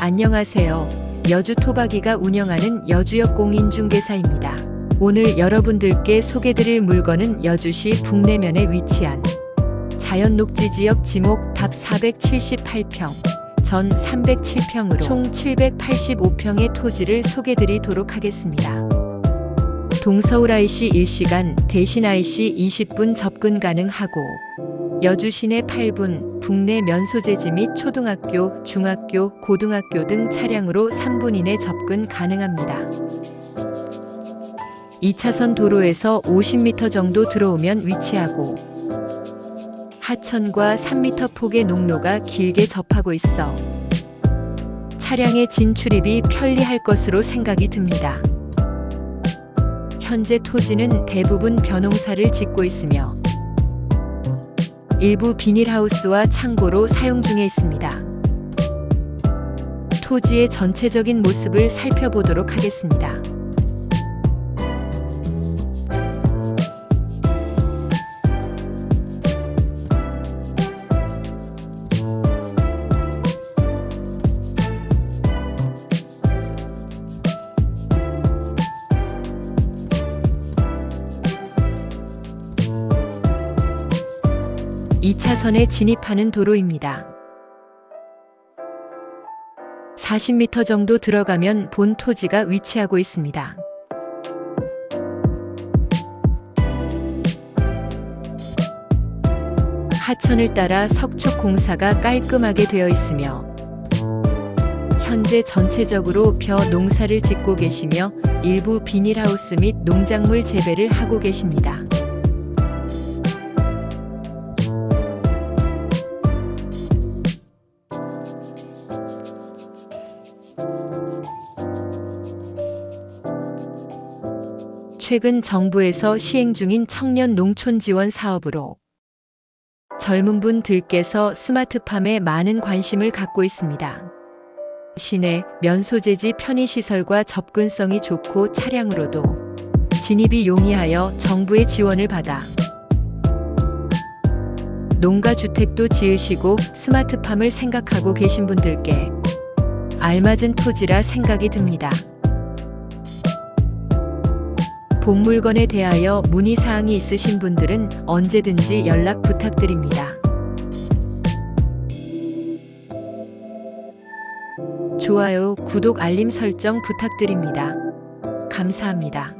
안녕하세요. 여주 토박이가 운영하는 여주역 공인중개사입니다. 오늘 여러분들께 소개드릴 물건은 여주시 북내면에 위치한 자연녹지 지역 지목 답 478평, 전 307평으로 총 785평의 토지를 소개드리도록 하겠습니다. 동서울 IC 1시간, 대신 IC 20분 접근 가능하고 여주 시내 8분, 북내 면소재지 및 초등학교, 중학교, 고등학교 등 차량으로 3분 이내 접근 가능합니다. 2차선 도로에서 50m 정도 들어오면 위치하고 하천과 3m 폭의 농로가 길게 접하고 있어 차량의 진출입이 편리할 것으로 생각이 듭니다. 현재 토지는 대부분 벼농사를 짓고 있으며 일부 비닐하우스와 창고로 사용 중에 있습니다. 토지의 전체적인 모습을 살펴보도록 하겠습니다. 이차선에 진입하는 도로입니다. 40m 정도 들어가면 본 토지가 위치하고 있습니다. 하천을 따라 석축 공사가 깔끔하게 되어 있으며 현재 전체적으로 벼 농사를 짓고 계시며 일부 비닐하우스 및 농작물 재배를 하고 계십니다. 최근 정부에서 시행 중인 청년 농촌 지원 사업으로 젊은 분들께서 스마트팜에 많은 관심을 갖고 있습니다. 시내 면소재지 편의시설과 접근성이 좋고 차량으로도 진입이 용이하여 정부의 지원을 받아 농가 주택도 지으시고 스마트팜을 생각하고 계신 분들께 알맞은 토지라 생각이 듭니다. 본 물건에 대하여 문의 사항이 있으신 분들은 언제든지 연락 부탁드립니다. 좋아요, 구독, 알림 설정 부탁드립니다. 감사합니다.